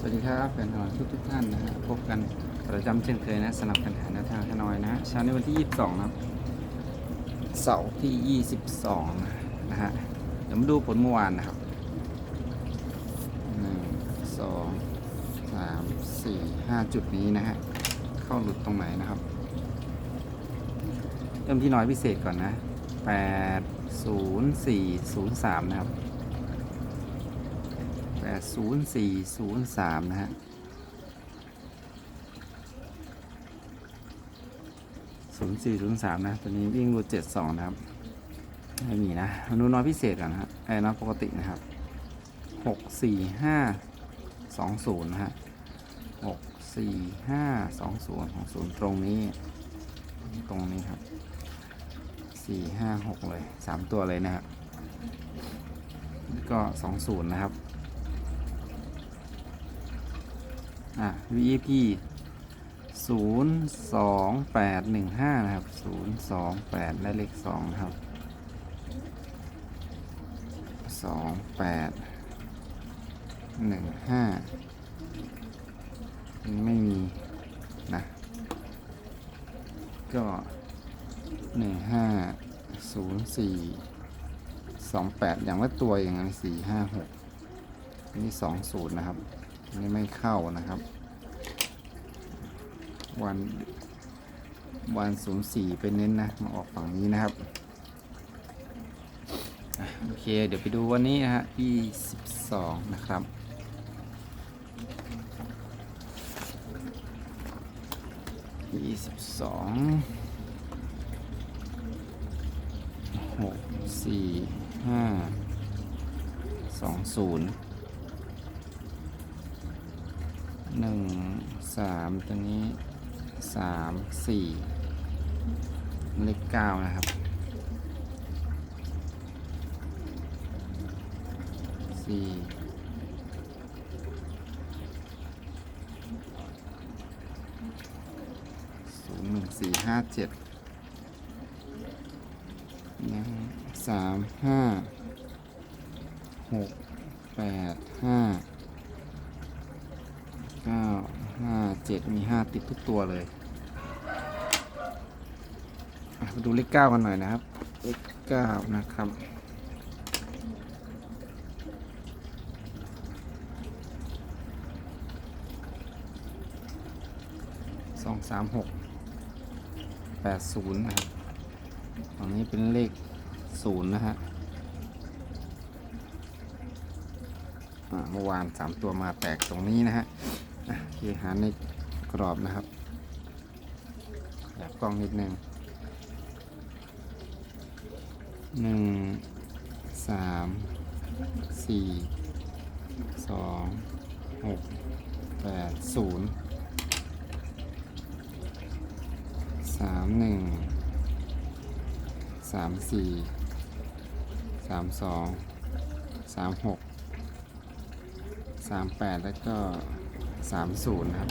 สวัสดีครับแฟนหอยทุกทุกท่านนะฮะพบกันประจำเช่นเคยนะสนับกันหาแนวทางฮานอยนะเช้าในวันที่ 22 นะครับเสาร์ที่ 22 นะฮะเดี๋ยวมาดูผลเมื่อวานนะครับ 1 2 3 4 5 จุดนี้นะฮะเข้าหลุดตรงไหนนะครับ เริ่มที่น้อยพิเศษก่อนนะ 8 0 4 0 3 นะครับ แปดศูนย์สี่ศูนย์สามนะฮะศูนย์สี่ศูนย์สามนะ ตัวนี้วิ่งรูดเจ็ดสองนะครับ ไม่มีนะนูน้อยพิเศษก่อนนะฮะไอ้น้อยปกตินะครับหกสี่ห้าสองศูนย์นะฮะหกสี่ห้าสองศูนย์ของศูนย์ตรงนี้ ตรงนี้ครับสี่ห้าหกเลยสามตัวเลยนะครับก็สองศูนย์นะครับ อะ VEP ศูนย์สองแปดหนึ่งห้านะครับศูนย์สองแปดและเลขสองนะครับสองแปดหนึ่งห้าไม่มีนะ ก็หนึ่งห้าศูนย์สี่สองแปดอย่างละตัวอย่างนั้นสี่ห้าหกนี่สองศูนย์นะครับ นี่ไม่เข้านะครับ วันวันศูนย์สี่เป็นเน้นนะ มาออกฝั่งนี้นะครับ โอเค เดี๋ยวไปดูวันนี้นะฮะที่สิบสองนะครับยี่สิบสองหกสี่ห้าสองศูนย์ หนึ่งสามตัวนี้สามสี่เลขเก้านะครับสี่ศูนย์หนึ่งสี่ห้าเจ็ดนึ่งสามห้าหกแปดห้า ก้าห้าเจ็ดมีห้าติดทุกตัวเลยมาดูเลขเก้ากันหน่อยนะครับ เลขเก้านะครับสองสามหกแปดศูนย์นะครับตรงนี้เป็นเลขศูนย์นะฮะเมื่อวานสามตัวมาแตกตรงนี้นะฮะ อะโอหาในกรอบนะครับแบบกล้องนิดนึงหนึ่งสามสี่สองหกแปดศูนย์สามหนึ่งสามสี่สามสองสามหกสามแปดแล้วก็ สามศูนย์นะครับ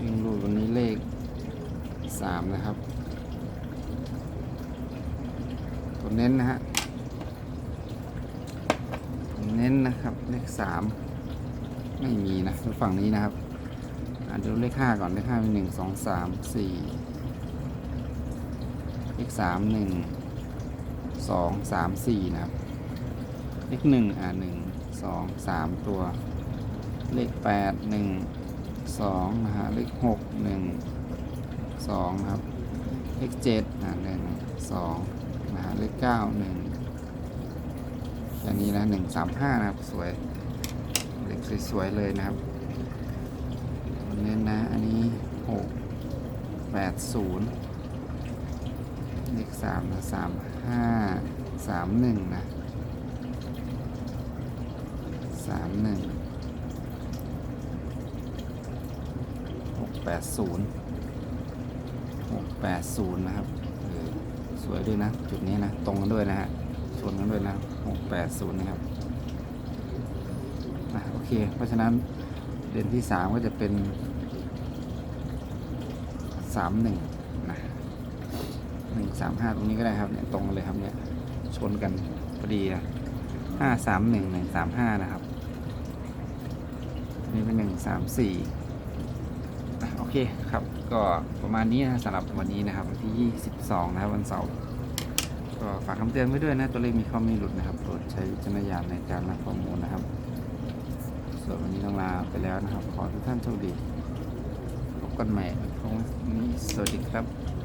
ยิงรูดวันนี้เลขสามนะครับตัวเน้นนะฮะเน้นนะครับเลขสามไม่มีนะฝั่งนี้นะครับอ่าดูเลขห้าก่อนเลขห้ามีหนึ่งสองสามสี่เลขสามหนึ่ง สองสามสี่นะครับ เลขหนึ่งอ่าหนึ่งสองสามตัว เลขแปดหนึ่งสองนะฮะ เลขหกหนึ่งสองนะครับ เลขเจ็ดอ่าหนึ่งสองนะฮะ เลขเก้าหนึ่งแค่นี้นะหนึ่งสามห้านะครับ สวย เลขสวยๆเลยนะครับเน้นนะ อันนี้หกแปดศูนย์ เลขสามนะสามห้าสามหนึ่งนะสามหนึ่งหกแปดศูนย์หกแปดศูนย์นะครับเออสวยด้วยนะ จุดนี้นะ ตรงกันด้วยนะฮะชนกันด้วยนะหกแปดศูนย์นะครับอะโอเค เพราะฉะนั้นเดือนที่สามก็จะเป็นสามหนึ่งนะ สามห้าตรงนี้ก็ได้ครับเนี่ยตรงเลยครับเนี่ยชนกันพอดีนะห้าสามหนึ่งหนึ่งสามห้านะครับนนี่เป็นหนึ่งสามสี่โอเคครับก็ประมาณนี้นะสำหรับวันนี้นะครับวันที่ 22 นะครับวันเสาร์ก็ฝากคำเตือนไว้ด้วยนะตัวเลขมีข้อมีหลุดนะครับโปรดใช้วิจารณญาณในการรับข้อมูลนะครับ ส่วนวันนี้ต้องลาไปแล้วนะครับ ขอทุกท่านโชคดีพบกันใหม่พรุ่งนี้สวัสดีครับ